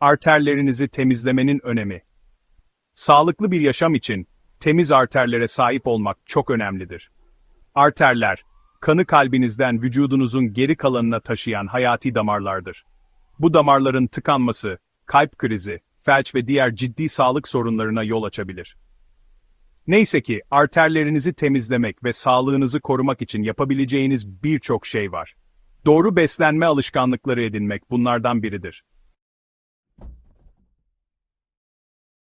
Arterlerinizi temizlemenin önemi. Sağlıklı bir yaşam için temiz arterlere sahip olmak çok önemlidir. Arterler, kanı kalbinizden vücudunuzun geri kalanına taşıyan hayati damarlardır. Bu damarların tıkanması, kalp krizi, felç ve diğer ciddi sağlık sorunlarına yol açabilir. Neyse ki arterlerinizi temizlemek ve sağlığınızı korumak için yapabileceğiniz birçok şey var. Doğru beslenme alışkanlıkları edinmek bunlardan biridir.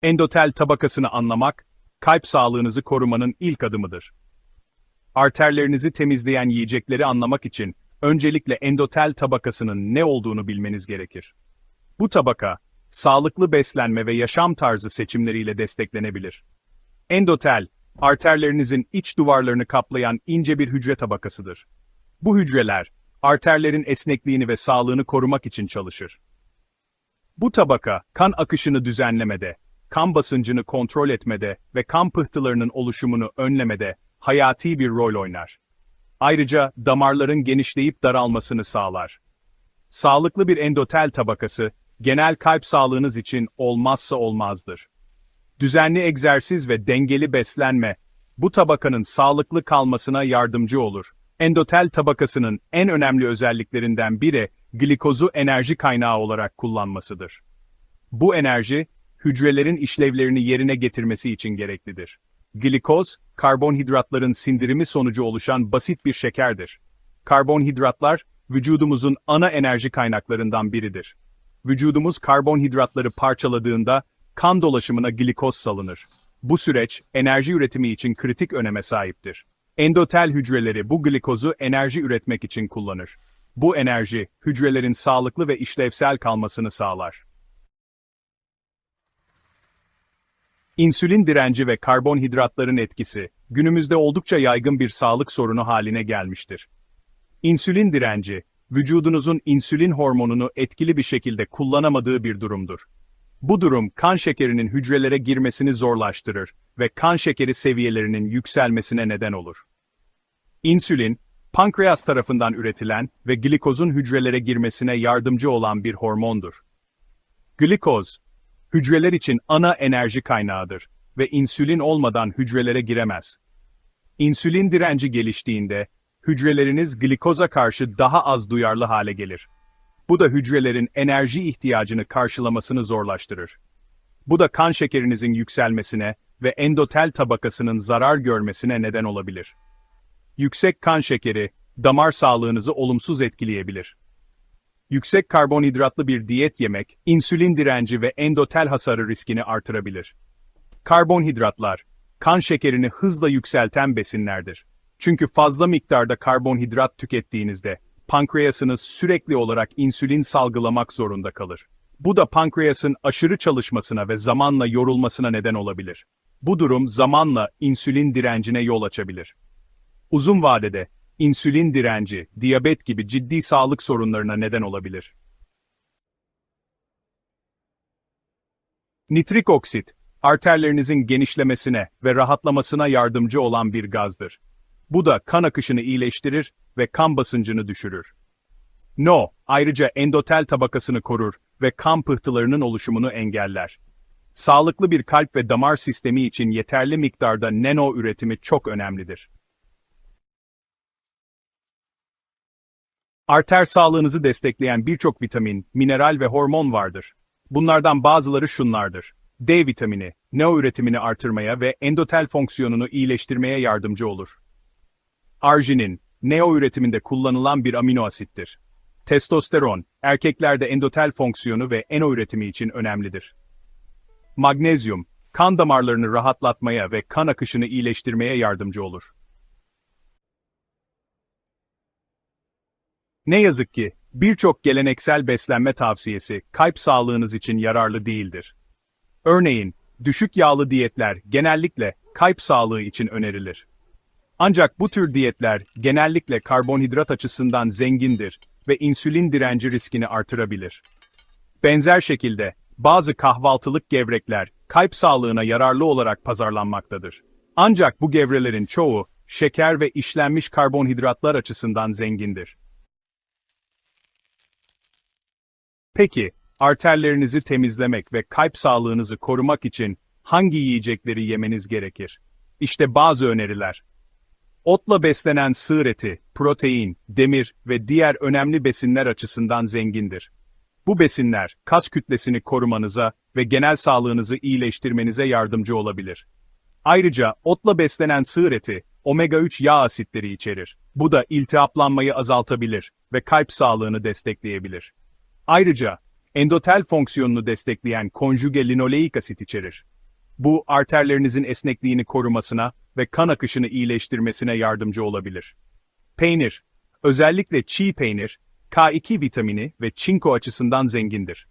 Endotel tabakasını anlamak, kalp sağlığınızı korumanın ilk adımıdır. Arterlerinizi temizleyen yiyecekleri anlamak için öncelikle endotel tabakasının ne olduğunu bilmeniz gerekir. Bu tabaka, sağlıklı beslenme ve yaşam tarzı seçimleriyle desteklenebilir. Endotel, arterlerinizin iç duvarlarını kaplayan ince bir hücre tabakasıdır. Bu hücreler, arterlerin esnekliğini ve sağlığını korumak için çalışır. Bu tabaka, kan akışını düzenlemede, kan basıncını kontrol etmede ve kan pıhtılarının oluşumunu önlemede hayati bir rol oynar. Ayrıca damarların genişleyip daralmasını sağlar. Sağlıklı bir endotel tabakası, genel kalp sağlığınız için olmazsa olmazdır. Düzenli egzersiz ve dengeli beslenme, bu tabakanın sağlıklı kalmasına yardımcı olur. Endotel tabakasının en önemli özelliklerinden biri, glikozu enerji kaynağı olarak kullanmasıdır. Bu enerji, hücrelerin işlevlerini yerine getirmesi için gereklidir. Glikoz, karbonhidratların sindirimi sonucu oluşan basit bir şekerdir. Karbonhidratlar, vücudumuzun ana enerji kaynaklarından biridir. Vücudumuz karbonhidratları parçaladığında, kan dolaşımına glikoz salınır. Bu süreç, enerji üretimi için kritik öneme sahiptir. Endotel hücreleri bu glikozu enerji üretmek için kullanır. Bu enerji, hücrelerin sağlıklı ve işlevsel kalmasını sağlar. İnsülin direnci ve karbonhidratların etkisi, günümüzde oldukça yaygın bir sağlık sorunu haline gelmiştir. İnsülin direnci, vücudunuzun insülin hormonunu etkili bir şekilde kullanamadığı bir durumdur. Bu durum kan şekerinin hücrelere girmesini zorlaştırır ve kan şekeri seviyelerinin yükselmesine neden olur. İnsülin, pankreas tarafından üretilen ve glikozun hücrelere girmesine yardımcı olan bir hormondur. Glikoz, hücreler için ana enerji kaynağıdır ve insülin olmadan hücrelere giremez. İnsülin direnci geliştiğinde, hücreleriniz glikoza karşı daha az duyarlı hale gelir. Bu da hücrelerin enerji ihtiyacını karşılamasını zorlaştırır. Bu da kan şekerinizin yükselmesine ve endotel tabakasının zarar görmesine neden olabilir. Yüksek kan şekeri, damar sağlığınızı olumsuz etkileyebilir. Yüksek karbonhidratlı bir diyet yemek, insülin direnci ve endotel hasarı riskini artırabilir. Karbonhidratlar, kan şekerini hızla yükselten besinlerdir. Çünkü fazla miktarda karbonhidrat tükettiğinizde, pankreasınız sürekli olarak insülin salgılamak zorunda kalır. Bu da pankreasın aşırı çalışmasına ve zamanla yorulmasına neden olabilir. Bu durum zamanla insülin direncine yol açabilir. Uzun vadede, insülin direnci, diyabet gibi ciddi sağlık sorunlarına neden olabilir. Nitrik oksit, arterlerinizin genişlemesine ve rahatlamasına yardımcı olan bir gazdır. Bu da kan akışını iyileştirir ve kan basıncını düşürür. No, ayrıca endotel tabakasını korur ve kan pıhtılarının oluşumunu engeller. Sağlıklı bir kalp ve damar sistemi için yeterli miktarda nano üretimi çok önemlidir. Arter sağlığınızı destekleyen birçok vitamin, mineral ve hormon vardır. Bunlardan bazıları şunlardır. D vitamini, neo üretimini artırmaya ve endotel fonksiyonunu iyileştirmeye yardımcı olur. Arginin, neo üretiminde kullanılan bir amino asittir. Testosteron, erkeklerde endotel fonksiyonu ve eno üretimi için önemlidir. Magnezyum, kan damarlarını rahatlatmaya ve kan akışını iyileştirmeye yardımcı olur. Ne yazık ki, birçok geleneksel beslenme tavsiyesi kalp sağlığınız için yararlı değildir. Örneğin, düşük yağlı diyetler genellikle kalp sağlığı için önerilir. Ancak bu tür diyetler genellikle karbonhidrat açısından zengindir ve insülin direnci riskini artırabilir. Benzer şekilde, bazı kahvaltılık gevrekler kalp sağlığına yararlı olarak pazarlanmaktadır. Ancak bu gevrelerin çoğu, şeker ve işlenmiş karbonhidratlar açısından zengindir. Peki, Arterlerinizi temizlemek ve kalp sağlığınızı korumak için hangi yiyecekleri yemeniz gerekir? İşte bazı öneriler. Otla beslenen sığır eti, protein, demir ve diğer önemli besinler açısından zengindir. Bu besinler, kas kütlesini korumanıza ve genel sağlığınızı iyileştirmenize yardımcı olabilir. Ayrıca otla beslenen sığır eti, omega-3 yağ asitleri içerir. Bu da iltihaplanmayı azaltabilir ve kalp sağlığını destekleyebilir. Ayrıca, endotel fonksiyonunu destekleyen konjüge linoleik asit içerir. Bu, arterlerinizin esnekliğini korumasına ve kan akışını iyileştirmesine yardımcı olabilir. Peynir, özellikle çiğ peynir, K2 vitamini ve çinko açısından zengindir.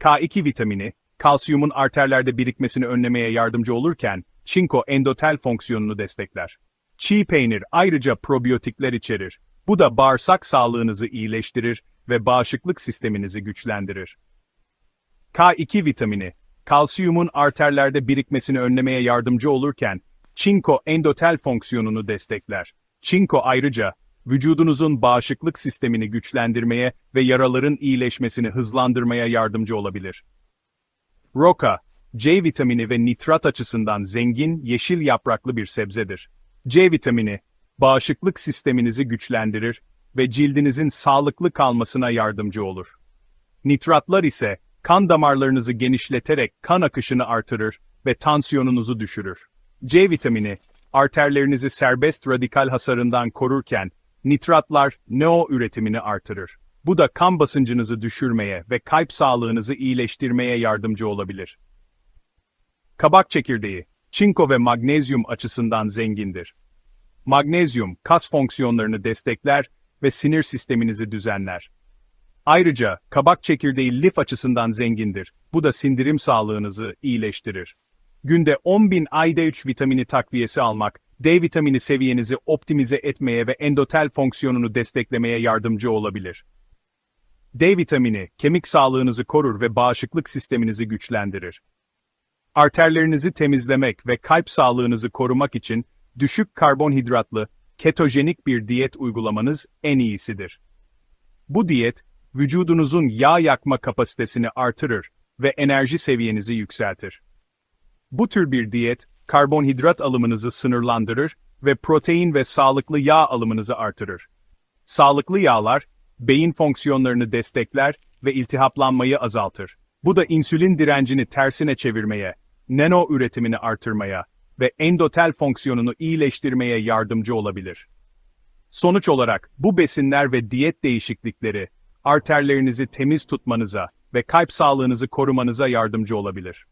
K2 vitamini, kalsiyumun arterlerde birikmesini önlemeye yardımcı olurken, çinko endotel fonksiyonunu destekler. Çiğ peynir ayrıca probiyotikler içerir. Bu da bağırsak sağlığınızı iyileştirir ve bağışıklık sisteminizi güçlendirir. K2 vitamini, kalsiyumun arterlerde birikmesini önlemeye yardımcı olurken, çinko endotel fonksiyonunu destekler. Çinko ayrıca, vücudunuzun bağışıklık sistemini güçlendirmeye ve yaraların iyileşmesini hızlandırmaya yardımcı olabilir. Roka, C vitamini ve nitrat açısından zengin yeşil yapraklı bir sebzedir. C vitamini, bağışıklık sisteminizi güçlendirir ve cildinizin sağlıklı kalmasına yardımcı olur. Nitratlar ise, kan damarlarınızı genişleterek kan akışını artırır ve tansiyonunuzu düşürür. C vitamini, arterlerinizi serbest radikal hasarından korurken, nitratlar NO üretimini artırır. Bu da kan basıncınızı düşürmeye ve kalp sağlığınızı iyileştirmeye yardımcı olabilir. Kabak çekirdeği, çinko ve magnezyum açısından zengindir. Magnezyum, kas fonksiyonlarını destekler ve sinir sisteminizi düzenler. Ayrıca, kabak çekirdeği lif açısından zengindir. Bu da sindirim sağlığınızı iyileştirir. Günde 10.000 AD3 vitamini takviyesi almak, D vitamini seviyenizi optimize etmeye ve endotel fonksiyonunu desteklemeye yardımcı olabilir. D vitamini, kemik sağlığınızı korur ve bağışıklık sisteminizi güçlendirir. Arterlerinizi temizlemek ve kalp sağlığınızı korumak için düşük karbonhidratlı, ketojenik bir diyet uygulamanız en iyisidir. Bu diyet, vücudunuzun yağ yakma kapasitesini artırır ve enerji seviyenizi yükseltir. Bu tür bir diyet, karbonhidrat alımınızı sınırlandırır ve protein ve sağlıklı yağ alımınızı artırır. Sağlıklı yağlar, beyin fonksiyonlarını destekler ve iltihaplanmayı azaltır. Bu da insülin direncini tersine çevirmeye, nano üretimini artırmaya ve endotel fonksiyonunu iyileştirmeye yardımcı olabilir. Sonuç olarak bu besinler ve diyet değişiklikleri arterlerinizi temiz tutmanıza ve kalp sağlığınızı korumanıza yardımcı olabilir.